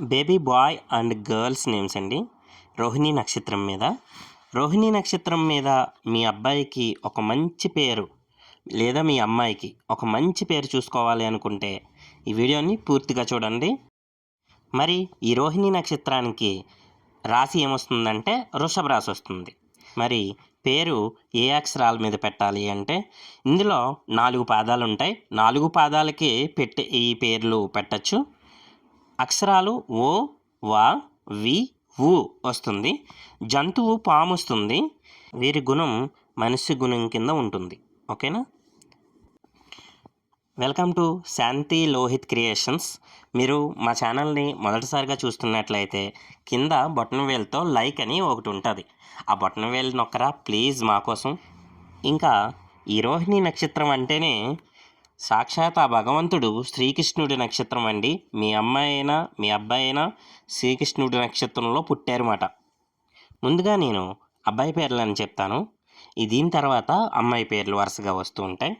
Baby boy and girls names అండి. రోహిణి నక్షత్రం మీద. రోహిణి నక్షత్రం మీద మీ అబ్బాయికి ఒక మంచి పేరు లేదా మీ అమ్మాయికి ఒక మంచి పేరు చూసుకోవాలి అనుకుంటే ఈ వీడియోని పూర్తిగా చూడండి. మరి ఈ రోహిణి నక్షత్రానికి రాశి ఏమొస్తుందంటే వృషభ రాశి వస్తుంది. మరి పేరు ఏ అక్షరాల మీద పెట్టాలి అంటే ఇందులో నాలుగు పాదాలు ఉంటాయి. నాలుగు పాదాలకి పెట్టే ఈ పేర్లు పెట్టచ్చు. అక్షరాలు ఓ వా వి ఊ వస్తుంది. జంతువు పాము వస్తుంది. వీరి గుణం మనిషి గుణం కింద ఉంటుంది. ఓకేనా? Welcome to Shanti Lohith creations. మీరు మా ఛానల్ని మొదటిసారిగా చూస్తున్నట్లయితే కింద బటన్ వేల్తో లైక్ అని ఒకటి ఉంటుంది. ఆ బటన్ వేల్ నొక్కరా? ప్లీజ్ మా కోసం. ఇంకా ఈ రోహిణి నక్షత్రం అంటేనే సాక్షాత్ ఆ భగవంతుడు శ్రీకృష్ణుడి నక్షత్రం అండి. మీ అమ్మాయి అయినా మీ అబ్బాయి అయినా శ్రీకృష్ణుడి నక్షత్రంలో పుట్టారన్నమాట ముందుగా నేను అబ్బాయి పేర్లు అని చెప్తాను. దీని తర్వాత అమ్మాయి పేర్లు వరుసగా వస్తూ ఉంటాయి.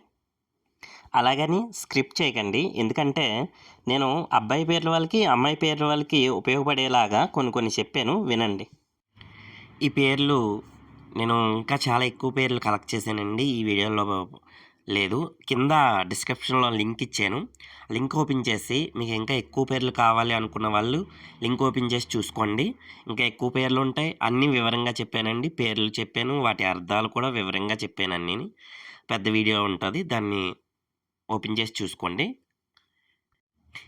అలాగని స్క్రిప్ట్ చేయకండి. ఎందుకంటే నేను అబ్బాయి పేర్ల వాళ్ళకి అమ్మాయి పేర్ల వాళ్ళకి ఉపయోగపడేలాగా కొన్ని కొన్ని చెప్పాను. వినండి. ఈ పేర్లు నేను ఇంకా చాలా ఎక్కువ పేర్లు కలెక్ట్ చేశానండి ఈ వీడియోలో లేదు. కింద డిస్క్రిప్షన్లో లింక్ ఇచ్చాను. లింక్ ఓపెన్ చేసి మీకు ఇంకా ఎక్కువ పేర్లు కావాలి అనుకున్న వాళ్ళు లింక్ ఓపెన్ చేసి చూసుకోండి. ఇంకా ఎక్కువ పేర్లు ఉంటాయి. అన్నీ వివరంగా చెప్పానండి. పేర్లు చెప్పాను. వాటి అర్థాలు కూడా వివరంగా చెప్పాను అన్నీ పెద్ద వీడియో ఉంటుంది. దాన్ని ఓపెన్ చేసి చూసుకోండి.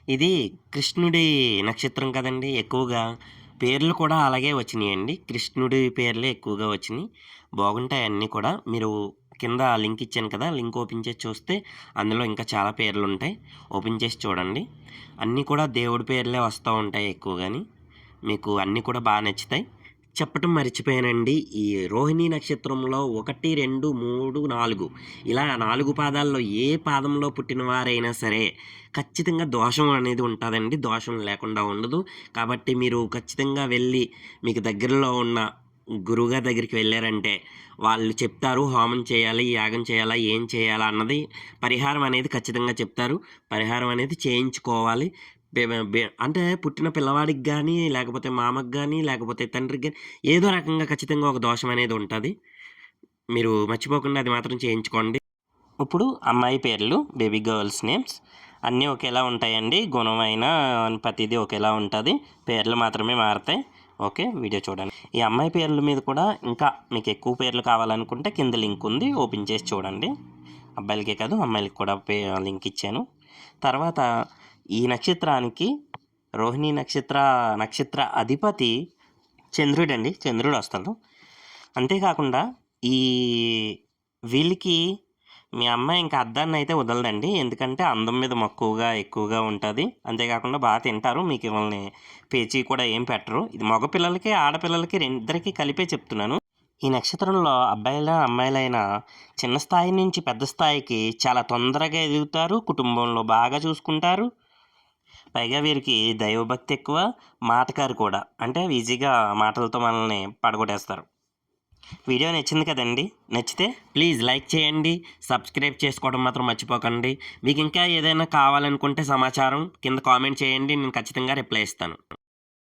ఇది కృష్ణుడి నక్షత్రం కదండి. ఎక్కువగా పేర్లు కూడా అలాగే వచ్చినాయండి. కృష్ణుడి పేర్లే ఎక్కువగా వచ్చినాయి. బాగుంటాయి అన్నీ కూడా. మీరు కింద లింక్ ఇచ్చాను కదా లింక్ ఓపెన్ చేసి చూస్తే అందులో ఇంకా చాలా పేర్లు ఉంటాయి ఓపెన్ చేసి చూడండి. అన్నీ కూడా దేవుడి పేర్లే వస్తూ ఉంటాయి ఎక్కువగాని మీకు అన్నీ కూడా బాగా నచ్చుతాయి. చెప్పటం మర్చిపోయానండి. ఈ రోహిణి నక్షత్రంలో ఒకటి రెండు మూడు నాలుగు. ఇలా నాలుగు పాదాల్లో ఏ పాదంలో పుట్టిన వారైనా సరే ఖచ్చితంగా దోషం అనేది ఉంటుందండి. దోషం లేకుండా ఉండదు. కాబట్టి మీరు ఖచ్చితంగా వెళ్ళి మీకు దగ్గరలో ఉన్న గురువుగారి దగ్గరికి వెళ్ళారంటే వాళ్ళు చెప్తారు హోమం చేయాలి యాగం చేయాలా ఏం చేయాలా అన్నది పరిహారం అనేది ఖచ్చితంగా చెప్తారు. పరిహారం అనేది చేయించుకోవాలి. అంటే పుట్టిన పిల్లవాడికి కానీ లేకపోతే మామకి కానీ లేకపోతే తండ్రికి కానీ ఏదో రకంగా ఖచ్చితంగా ఒక దోషం అనేది ఉంటుంది. మీరు మర్చిపోకుండా అది మాత్రం చేయించుకోండి. ఇప్పుడు అమ్మాయి పేర్లు బేబీ గర్ల్స్ నేమ్స్ అన్నీ ఒకేలా ఉంటాయండి. గుణమైన ప్రతిదీ ఒకేలా ఉంటుంది. పేర్లు మాత్రమే మారుతాయి. ఓకే వీడియో చూడండి ఈ అమ్మాయి పేర్ల మీద కూడా ఇంకా మీకు ఎక్కువ పేర్లు కావాలనుకుంటే కింద లింక్ ఉంది ఓపెన్ చేసి చూడండి. అబ్బాయిలకే కాదు అమ్మాయిలకి కూడా పే లింక్ ఇచ్చాను. తర్వాత ఈ నక్షత్రానికి రోహిణి నక్షత్ర నక్షత్ర అధిపతి చంద్రుడు అండి చంద్రుడు వస్తాడు. అంతేకాకుండా ఈ వీళ్ళకి మీ అమ్మాయి ఇంకా అద్దాన్ని అయితే వదలదండి. ఎందుకంటే అందం మీద మక్కువగా ఎక్కువగా ఉంటుంది. అంతేకాకుండా బాగా తింటారు. మీకు ఇవన్నీ పేచీ కూడా ఏం పెట్టరు. ఇది మగపిల్లలకి ఆడపిల్లలకి రెండిద్దరికీ కలిపే చెప్తున్నాను. ఈ నక్షత్రంలో అబ్బాయిల అమ్మాయిలైన చిన్న స్థాయి నుంచి పెద్ద స్థాయికి చాలా తొందరగా ఎదుగుతారు. కుటుంబంలో బాగా చూసుకుంటారు. పైగా వీరికి దైవభక్తి ఎక్కువ మాటకారు కూడా. అంటే ఈజీగా మాటలతో మనల్ని పడగొట్టేస్తారు. వీడియో నచ్చింది కదండి? నచ్చితే ప్లీజ్ లైక్ చేయండి సబ్స్క్రైబ్ చేసుకోవడం మాత్రం మర్చిపోకండి. మీకు ఇంకా ఏదైనా కావాలనుకుంటే సమాచారం కింద కామెంట్ చేయండి నేను ఖచ్చితంగా రిప్లై ఇస్తాను.